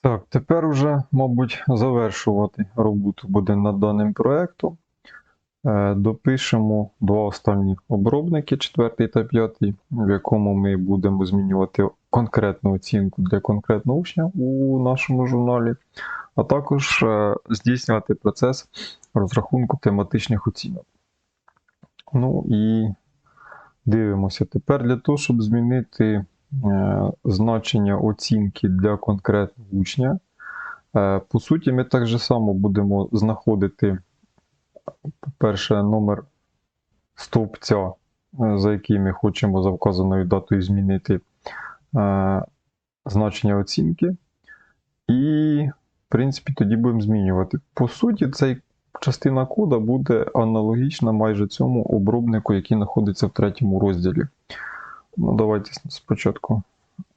Так, тепер уже, мабуть, завершувати роботу буде над даним проектом. Е, Допишемо два останні обробники, четвертий та п'ятий, в якому ми будемо змінювати конкретну оцінку для конкретного учня у нашому журналі, а також е, здійснювати процес розрахунку тематичних оцінок. Ну і дивимося. Тепер для того, щоб змінити значення оцінки для конкретного учня, е, по суті, ми так же само будемо знаходити, по-перше, номер стовпця, е, за який ми хочемо за вказаною датою змінити е, значення оцінки. І, в принципі, тоді будемо змінювати. По суті, цей частина кода буде аналогічна майже цьому обробнику, який знаходиться в третьому розділі. Ну, давайте спочатку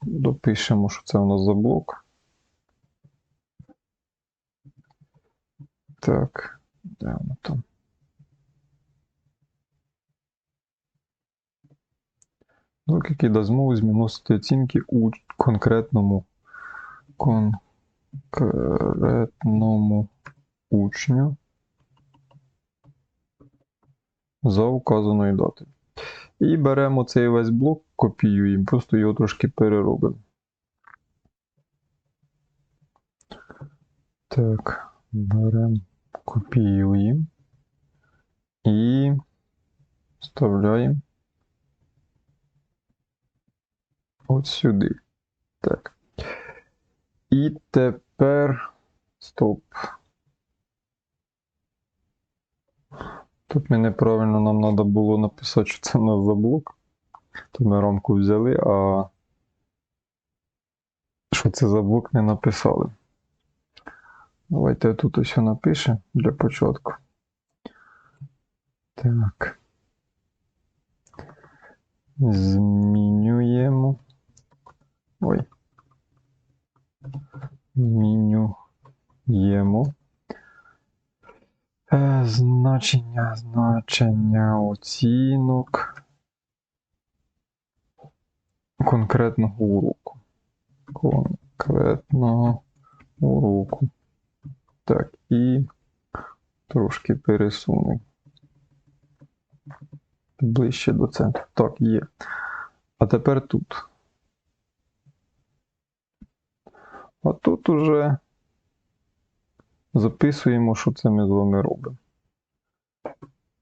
допишемо, що це у нас за блок. Так, де воно там? Блок, який дасть змогу змінити оцінки у конкретному конкретному учню за указаною датою. І беремо цей весь блок, копіюємо, просто його трошки переробимо. Так, беремо, копіюємо і вставляємо от сюди. Так. І тепер. Стоп. Тут ми неправильно нам треба було написати, що це у нас за блок. То ми рамку взяли, а що це за блок не написали. Давайте я тут ось напишемо для початку. Так. Змінюємо. Ой. Змінюємо. Е, Значення, значення оцінок конкретного уроку. Конкретного уроку. Так, і трошки пересунемо. Ближче до центру. Так, є. А тепер тут. А тут уже записуємо, що це ми з вами робимо.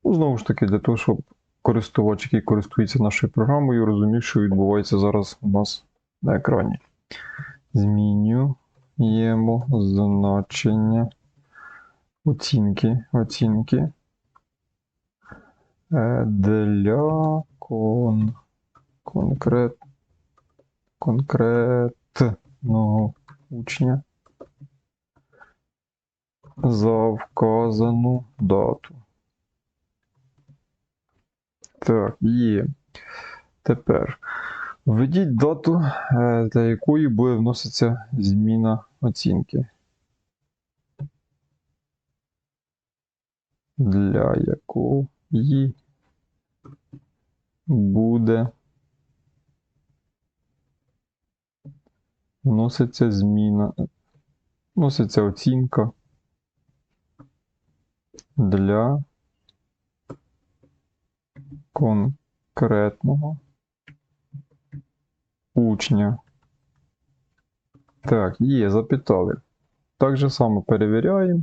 Ну, знову ж таки, для того, щоб користувач, який користується нашою програмою, розумів, що відбувається зараз у нас на екрані. Змінюємо значення оцінки, оцінки е, для кон, конкрет, конкретного учня за вказану дату. Так, є. Тепер введіть дату, е, для якої буде вноситися зміна оцінки. Для якої буде вноситься зміна, вноситься оцінка для конкретного учня. Так, є, запитали. Так же само перевіряємо,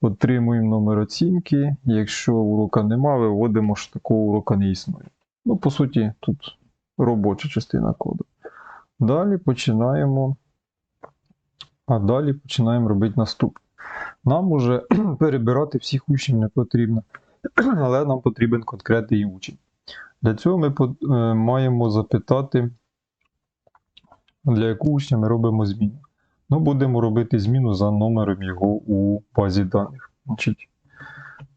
отримуємо номер оцінки. Якщо урока нема, виводимо, що такого урока не існує. Ну, по суті, тут робоча частина коду. Далі починаємо. А далі починаємо робити наступне. Нам уже перебирати всіх учнів не потрібно, але нам потрібен конкретний учень. Для цього ми е, маємо запитати, для якого учня ми робимо зміну. Ну, будемо робити зміну за номером його у базі даних. Значить,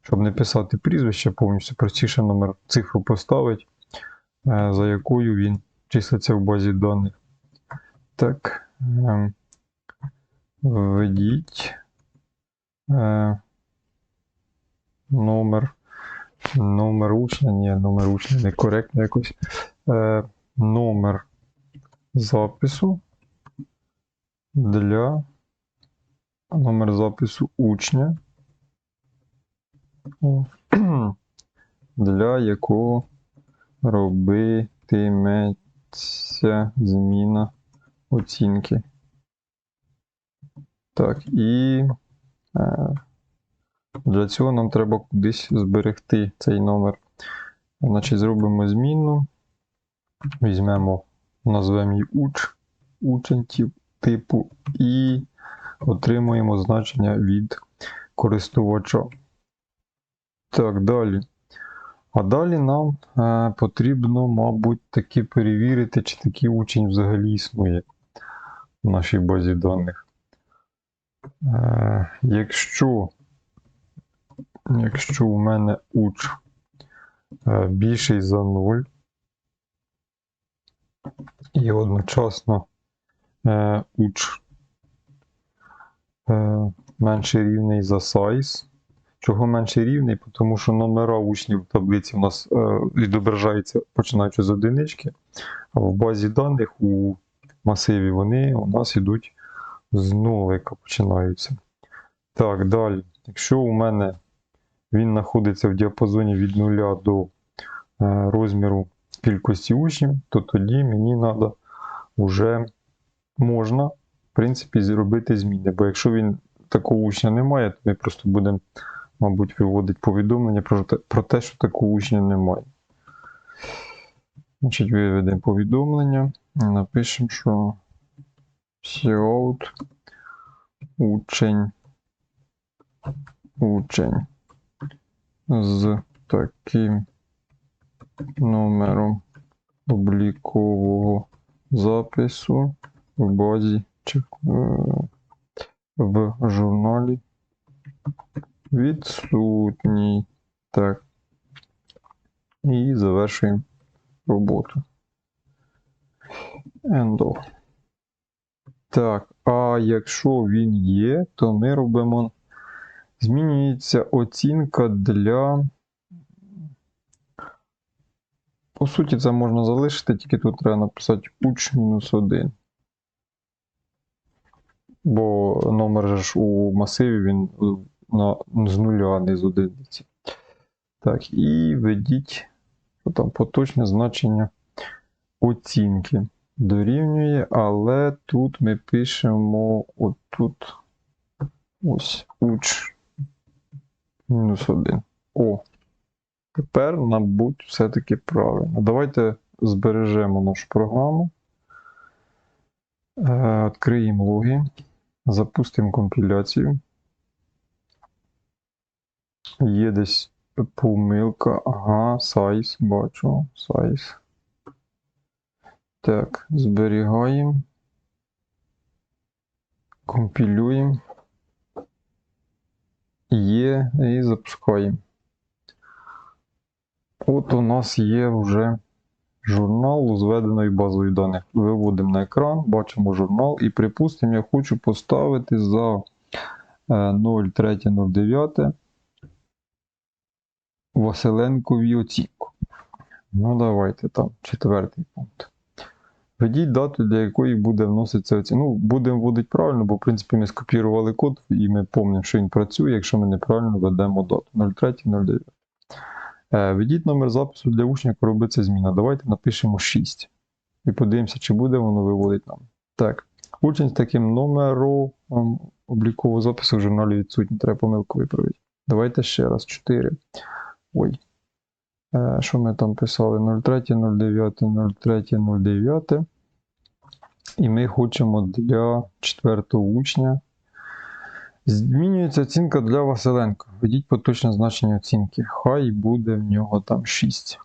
щоб не писати прізвище, повністю простіше номер цифру поставити, е, за якою він числиться в базі даних. Так. ем, Введіть е, номер. Номер учня, ні, номер учня некоректно якось. Е, номер запису для номер запису учня, для якого робитиметься зміна оцінки. Так, і е, для цього нам треба кудись зберегти цей номер. Значить, зробимо змінну. Візьмемо, назвемо її уч, учень типу і отримуємо значення від користувача. Так, далі. А далі нам е, потрібно, мабуть, таки перевірити, чи такий учень взагалі існує в нашій базі даних. Е, якщо, якщо у мене уч е, більший за 0, і одночасно е, уч е, менше рівний за size. Чого менше рівний? Тому що номера учнів в таблиці у нас відображаються починаючи з одинички, а в базі даних у масиві вони у нас йдуть з нулика починаються. Так, далі. Якщо у мене він знаходиться в діапазоні від 0 до е, розміру кількості учнів, то тоді мені треба вже можна, в принципі, зробити зміни. Бо якщо він такого учня немає, то ми просто будемо, мабуть, виводити повідомлення про те, про те що такого учня немає. Значить, виведемо повідомлення напишемо, що Сіоут учень. Учень з таким номером облікового запису в базі чи е, в журналі відсутній. Так. І завершуємо роботу. End of. Так, а якщо він є, то ми робимо. Змінюється оцінка для. По суті, це можна залишити, тільки тут треба написати уч мінус 1. Бо номер ж у масиві він на, з нуля, а не з одиниці. Так, і введіть там поточне значення оцінки. Дорівнює, але тут ми пишемо отут ось уч мінус 1. О, тепер, мабуть, все-таки правильно. Давайте збережемо нашу програму. Е, Відкриємо логи, запустимо компіляцію. Є десь помилка. Ага, size, бачу, size. Так, зберігаємо. Компілюємо. Є і запускаємо. От у нас є вже журнал з введеною базою даних. Виводимо на екран, бачимо журнал і, припустимо, я хочу поставити за 03.09 Василенкові оцінку. Ну, давайте там четвертий пункт. Введіть дату, для якої буде вноситися оцінка. Ну, будемо вводити правильно, бо в принципі ми скопірували код і ми пам'ятаємо, що він працює, якщо ми неправильно введемо дату 03.09. Е, Введіть номер запису для учня, як робиться зміна. Давайте напишемо 6. І подивимося, чи буде воно виводити нам. Так. Учень з таким номером ем, облікового запису в журналі відсутній. Треба помилку виправити. Давайте ще раз. 4. Ой. Е, Що ми там писали? 03.09, 03.09. І ми хочемо для четвертого учня. Змінюється оцінка для Василенка. Введіть поточне значення оцінки. Хай буде в нього там 6.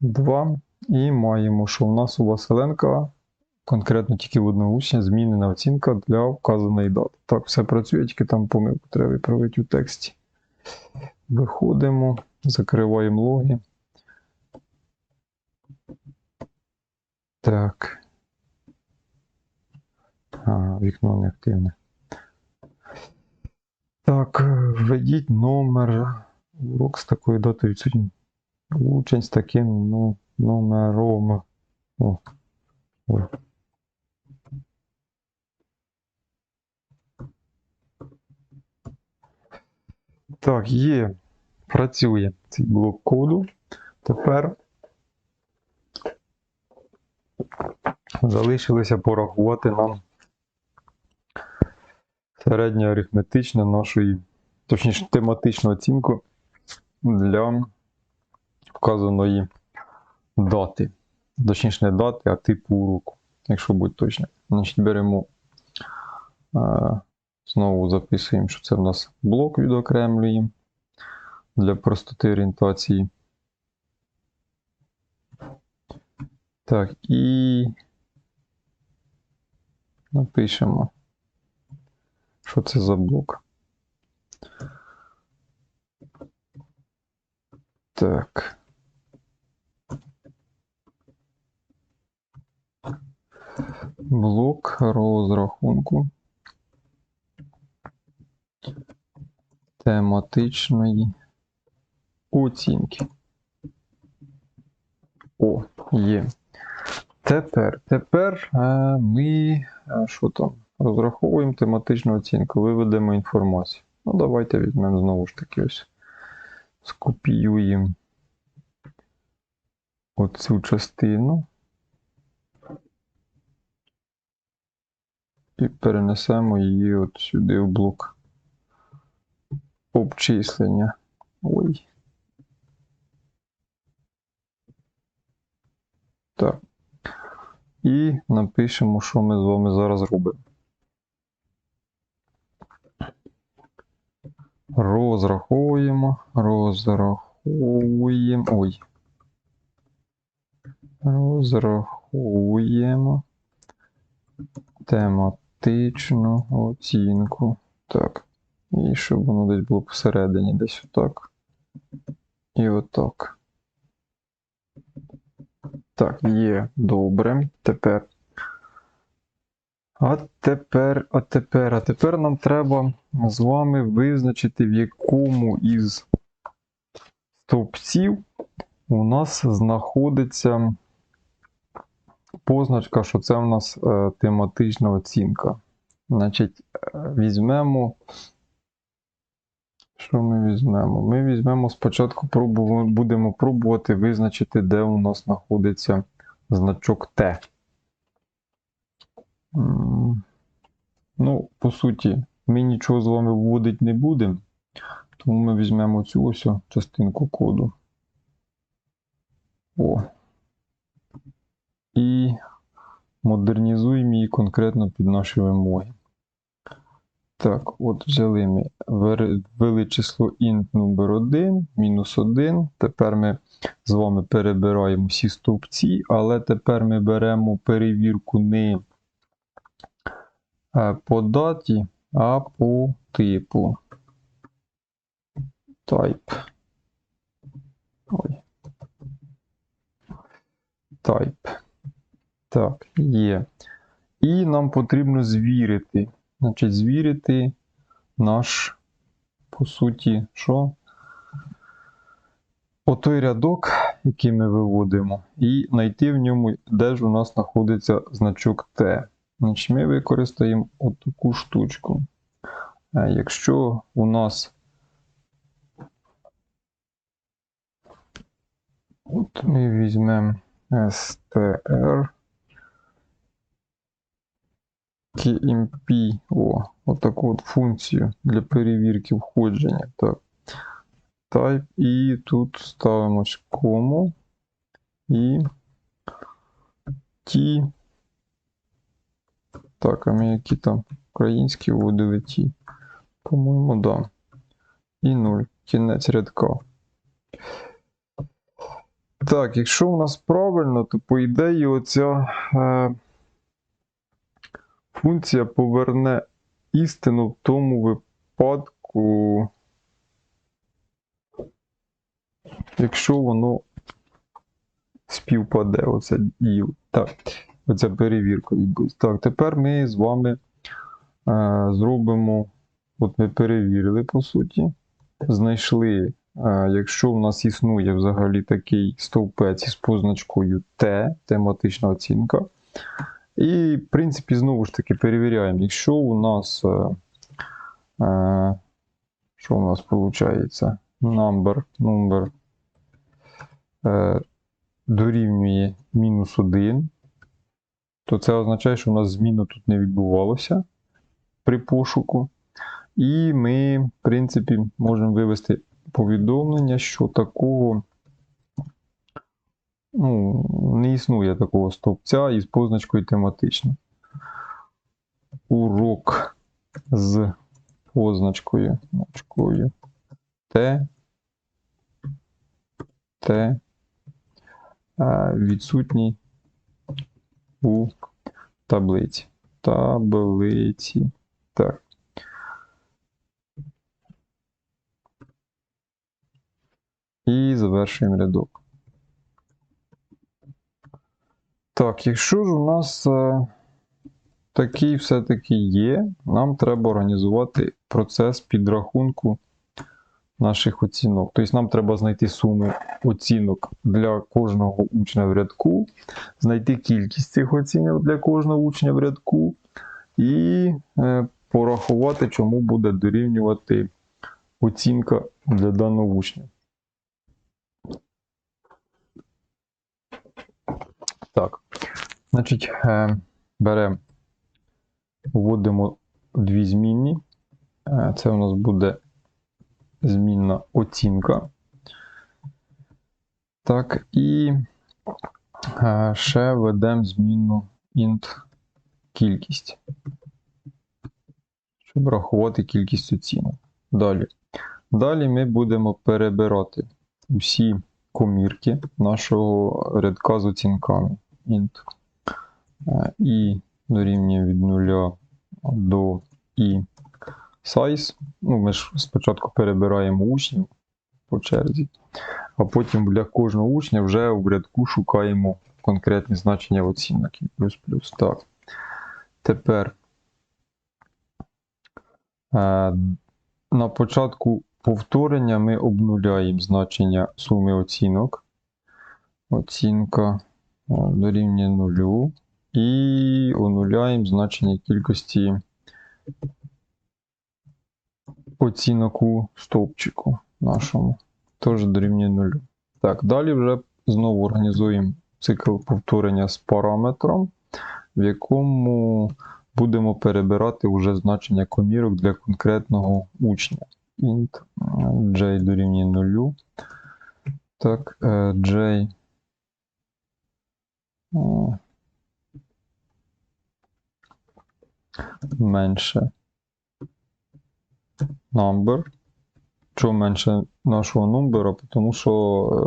2. І маємо, що в нас у Василенка конкретно тільки в одного учня змінена оцінка для вказаної дати. Так, все працює, тільки там помилку треба виправити у тексті. Виходимо, Закриваємо логи. Так. А, вікно не активне. Так, введіть номер. Урок з такою датою відсутній. Учень з таким ну, номером. О. О. Так, є. Працює цей блок коду. Тепер залишилося порахувати нам середнє арифметичне нашої, точніше, тематичну оцінку для вказаної дати. Точніше, не дати, а типу уроку, якщо бути точно. Значить, беремо, е, знову записуємо, що це в нас блок відокремлюємо для простоти орієнтації. Так, і напишемо, що це за блок. Так. Блок розрахунку тематичної оцінки. О, є. Тепер, тепер е, ми е, що там? Розраховуємо тематичну оцінку, виведемо інформацію. Ну, давайте візьмемо знову ж таки ось. Скопіюємо оцю частину. І перенесемо її от сюди в блок обчислення. Ой. Так. І напишемо, що ми з вами зараз робимо. Розраховуємо, розраховуємо. Ой. Розраховуємо тематичну оцінку. Так. І щоб воно десь було посередині, десь отак. І отак. Так, є добре. Тепер. А тепер, а тепер, а тепер нам треба з вами визначити, в якому із стовпців у нас знаходиться позначка, що це у нас е, тематична оцінка. Значить, е, візьмемо. Що ми візьмемо? Ми візьмемо спочатку, будемо пробувати визначити, де у нас знаходиться значок Т. Ну, по суті, ми нічого з вами вводити не будемо, тому ми візьмемо цю ось частинку коду. О. І модернізуємо її конкретно під наші вимоги. Так, от взяли ми, ввели число int номер 1, мінус 1. Тепер ми з вами перебираємо всі стовпці, але тепер ми беремо перевірку не е, по даті, а по типу. Type. Ой. Type. Так, є. І нам потрібно звірити. Значить, звірити наш, по суті, що? Отой рядок, який ми виводимо, і знайти в ньому, де ж у нас знаходиться значок Т. Значить, ми використаємо отаку штучку. Е, Якщо у нас от ми візьмемо str KMP, о, отаку от функцію для перевірки входження. Так. Type і тут ставимо кому і ті. Так, а ми які там українські вводили ті. По-моєму, да. І 0. Кінець рядка. Так, якщо у нас правильно, то по ідеї оця е, функція поверне істину в тому випадку, якщо воно співпаде, оце діло. Так, оця перевірка відбудеться. Так, тепер ми з вами е, зробимо, от ми перевірили, по суті, знайшли, е, якщо в нас існує взагалі такий стовпець із позначкою Т, тематична оцінка. І, в принципі, знову ж таки перевіряємо, якщо у нас е, е, що у нас виходить? Number, number е, дорівнює мінус 1, то це означає, що у нас зміни тут не відбувалося при пошуку. І ми, в принципі, можемо вивести повідомлення, що такого ну, не існує такого стовпця із позначкою тематично. Урок з позначкою значкою Т. Т. е, Відсутній у таблиці. Таблиці. Так. І завершуємо рядок. Так, якщо ж у нас е, такий все-таки є, нам треба організувати процес підрахунку наших оцінок. Тобто нам треба знайти суму оцінок для кожного учня в рядку, знайти кількість цих оцінок для кожного учня в рядку і е, порахувати, чому буде дорівнювати оцінка для даного учня. Так, значить, е, беремо, вводимо дві змінні. Е, Це у нас буде змінна оцінка. Так, і е, ще ведемо змінну int кількість. Щоб рахувати кількість оцінок. Далі. Далі ми будемо перебирати усі комірки нашого рядка з оцінками. int і дорівнює від 0 до і size. Ну, ми ж спочатку перебираємо учнів по черзі, а потім для кожного учня вже в рядку шукаємо конкретні значення оцінок. і Плюс-плюс. Так. Тепер е, на початку повторення ми обнуляємо значення суми оцінок. Оцінка е, дорівнює нулю. І онуляємо значення кількості оцінок у стовпчику нашому. Теж дорівнює нулю. Так, далі вже знову організуємо цикл повторення з параметром, в якому будемо перебирати вже значення комірок для конкретного учня. int е, j дорівнює нулю. Так, е, j е, менше number. Чому менше нашого номера? Тому що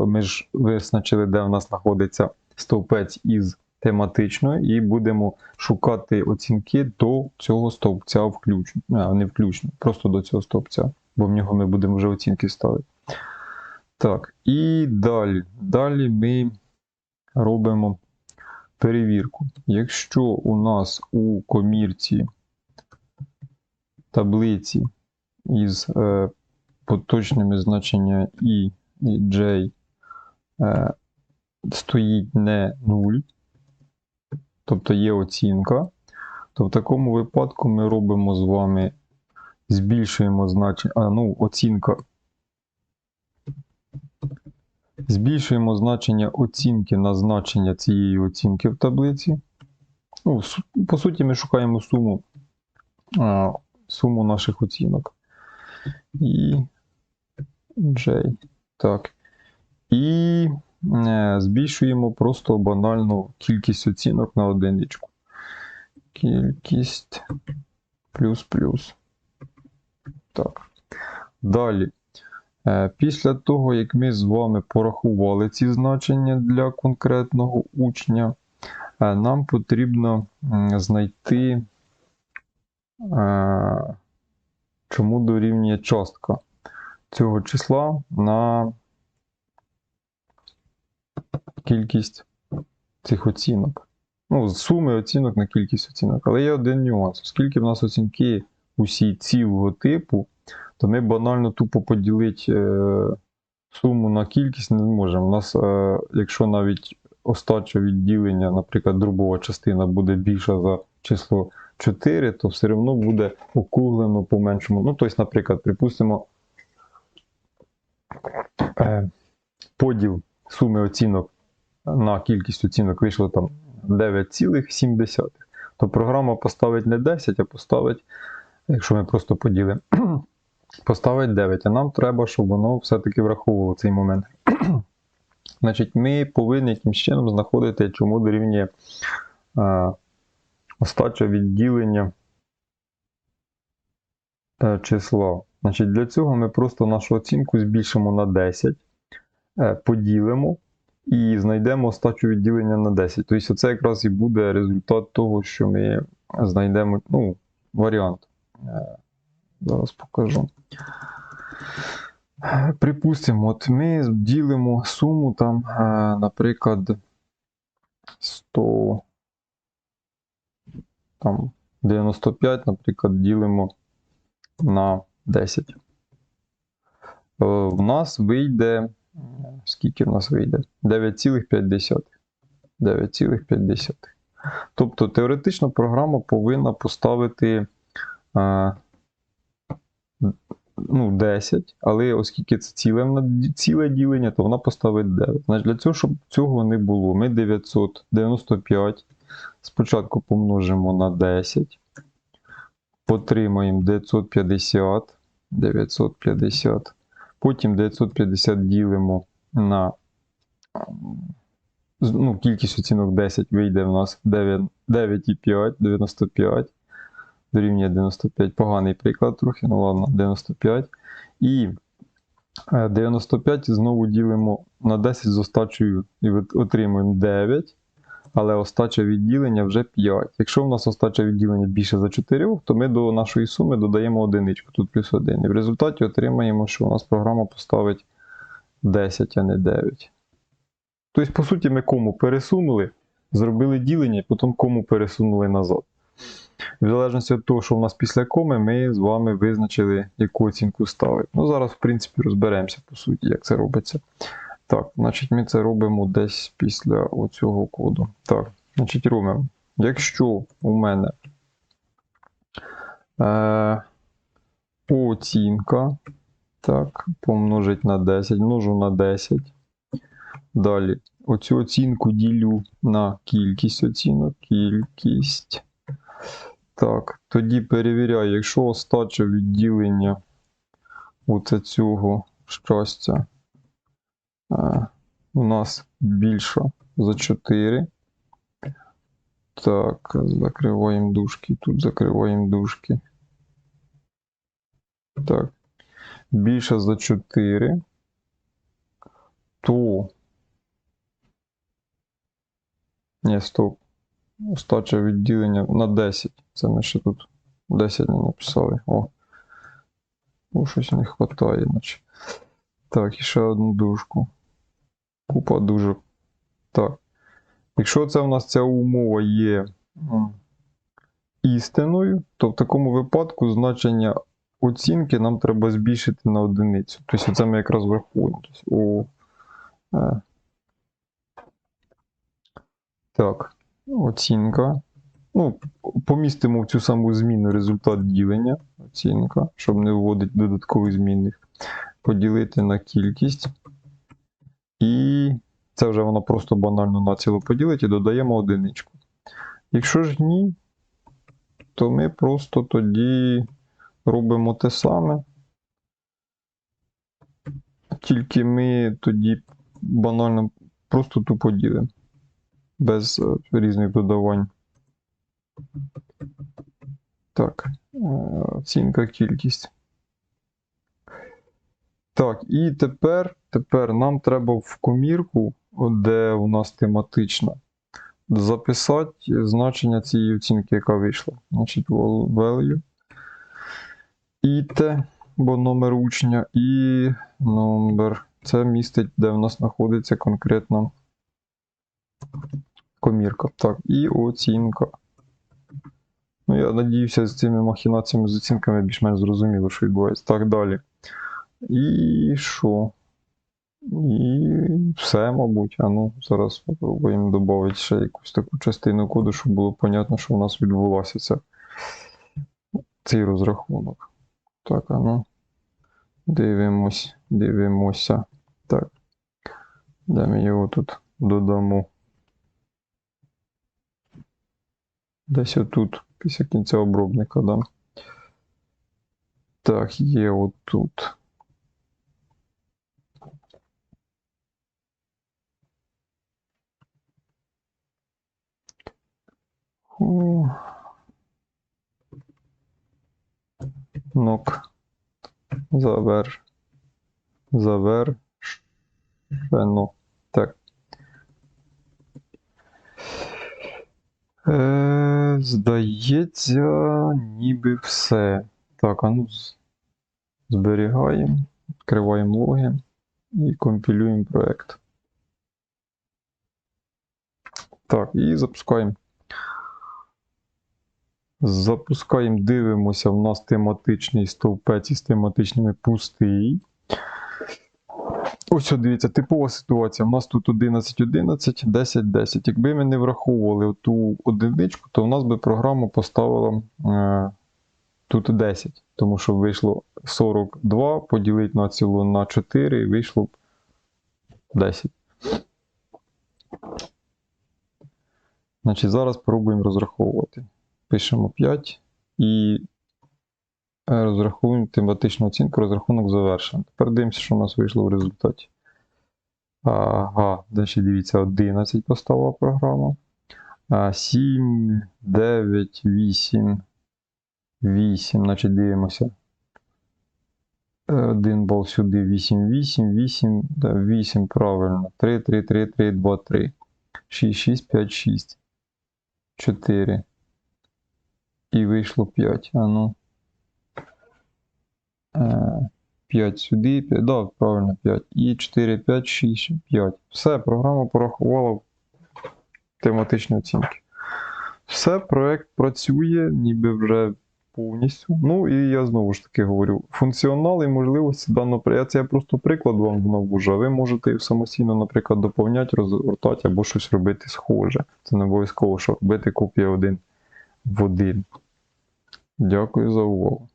е, ми ж визначили, де в нас знаходиться стовпець із тематичною, і будемо шукати оцінки до цього стовпця включно. А, не включно, просто до цього стовпця, бо в нього ми будемо вже оцінки ставити. Так, і далі. Далі ми робимо перевірку. Якщо у нас у комірці таблиці із е, поточними значеннями і і j е, стоїть не 0, тобто є оцінка, то в такому випадку ми робимо з вами, збільшуємо значення, а ну, оцінка. Збільшуємо значення оцінки на значення цієї оцінки в таблиці. Ну, по суті, ми шукаємо суму, суму наших оцінок. І J. Так. І е, збільшуємо просто банально кількість оцінок на одиничку. Кількість плюс-плюс. Так. Далі. Е, Після того, як ми з вами порахували ці значення для конкретного учня, е, нам потрібно знайти, е, чому дорівнює частка цього числа на кількість цих оцінок. Ну, з суми оцінок на кількість оцінок. Але є один нюанс. Оскільки в нас оцінки усі цілого типу, то ми банально тупо поділити е, суму на кількість не можемо. У нас, е, якщо навіть остача відділення, наприклад, дробова частина буде більша за число 4, то все одно буде округлено по меншому. Ну, тобто, наприклад, припустимо, е, поділ суми оцінок на кількість оцінок вийшло там 9,7. То програма поставить не 10, а поставить, якщо ми просто поділимо, поставить 9. А нам треба, щоб воно все-таки враховувало цей момент. Значить, ми повинні якимсь чином знаходити, чому дорівнює е, остача відділення е, числа. Значить, для цього ми просто нашу оцінку збільшимо на 10, е, поділимо і знайдемо остачу відділення на 10. Тобто, це якраз і буде результат того, що ми знайдемо ну, варіант. Е, Зараз покажу. Припустимо, от ми ділимо суму там, е, наприклад, 100, там, 95, наприклад, ділимо на 10. Е, В нас вийде. Скільки в нас вийде? 9,5. 9,5. Тобто теоретично програма повинна поставити е, ну, 10, але оскільки це ціле, ціле ділення, то вона поставить 9. Значить, для цього, щоб цього не було, ми 995 спочатку помножимо на 10, отримаємо 950, 950, потім 950 ділимо на ну, кількість оцінок 10 вийде в нас 9 9,5, 95 дорівнює 95. Поганий приклад трохи, ну ладно, 95. І е, 95 знову ділимо на 10 з остачею і отримуємо 9. Але остача відділення вже 5. Якщо в нас остача відділення більше за 4, то ми до нашої суми додаємо одиничку, тут плюс 1. І в результаті отримаємо, що у нас програма поставить 10, а не 9. Тобто, по суті, ми кому пересунули, зробили ділення, і потім кому пересунули назад. В залежності від того, що у нас після коми, ми з вами визначили, яку оцінку ставити. Ну, зараз, в принципі, розберемося, по суті, як це робиться. Так, значить, ми це робимо десь після оцього коду. Так, значить, робимо. Якщо у мене е, оцінка, так, помножить на 10, множу на 10. Далі, оцю оцінку ділю на кількість оцінок. Кількість. Так, тоді перевіряю, якщо остача відділення оце цього щастя е, у нас більша за 4. Так, закриваємо дужки, тут закриваємо дужки. Так. Більше за 4. То. Ні, стоп. Остача відділення на 10. Це ми ще тут 10 не написали. О. О, щось не вистачає, наче. Так, і ще одну дужку. Купа дужок. Так. Якщо це в нас ця умова є істиною, то в такому випадку значення оцінки нам треба збільшити на одиницю. Тобто це ми якраз врахуємо. Тобто, о, е. Так, оцінка. Ну, помістимо в цю саму зміну результат ділення. Оцінка, щоб не вводити додаткових змінних. Поділити на кількість. І це вже воно просто банально націло поділить і додаємо одиничку. Якщо ж ні, то ми просто тоді робимо те саме. Тільки ми тоді банально просто тупо ділимо. Без е, різних додавань. Так, е, оцінка кількість. Так, і тепер, тепер нам треба в комірку, де у нас тематична, записати значення цієї оцінки, яка вийшла. Значить, value. І те, бо номер учня, і номер. Це містить, де в нас знаходиться конкретно комірка. Так, і оцінка. Ну, я надіюся, з цими махінаціями з оцінками більш-менш зрозуміло, що відбувається. Так далі. І що? І все, мабуть. А ну, зараз спробуємо додати ще якусь таку частину коду, щоб було понятно, що у нас відбулося це, цей розрахунок. Так, а ну. Дивимось, дивимося. Так. Де ми його тут додамо? Десь отут, після кінця обробника, да. Так, є отут. Нок. Завер. Завершено. Так. Е, здається, ніби все. Так, а ну зберігаємо, відкриваємо логи і компілюємо проект. Так, і запускаємо. Запускаємо, дивимося, в нас тематичний стовпець із тематичними пустий. Ось, дивіться, типова ситуація. У нас тут 11, 11, 10, 10. Якби ми не враховували ту одиничку, то в нас би програма поставила е, тут 10. Тому що вийшло 42, поділити на цілу на 4 і вийшло б 10. Значить, зараз пробуємо розраховувати. Пишемо 5 і е, розраховуємо тематичну оцінку, розрахунок завершений. Тепер дивимося, що у нас вийшло в результаті. Ага, далі дивіться, 11 поставила програма. 7, 9, 8, 8. Значить, дивимося. 1 бал сюди, 8, 8, 8, 8, правильно. 3, 3, 3, 3, 2, 3. 6, 6, 5, 6. 4. І вийшло 5. А ну. Е, 5 сюди, 5, да, правильно, 5. І 4, 5, 6, 5. Все, програма порахувала тематичні оцінки. Все, проект працює, ніби вже повністю. Ну і я знову ж таки говорю: функціонал і можливості даного проєкту. Це я просто приклад вам навожу, а ви можете самостійно, наприклад, доповняти, розгортати або щось робити схоже. Це не обов'язково, що робити копія один в один. Дякую за увагу.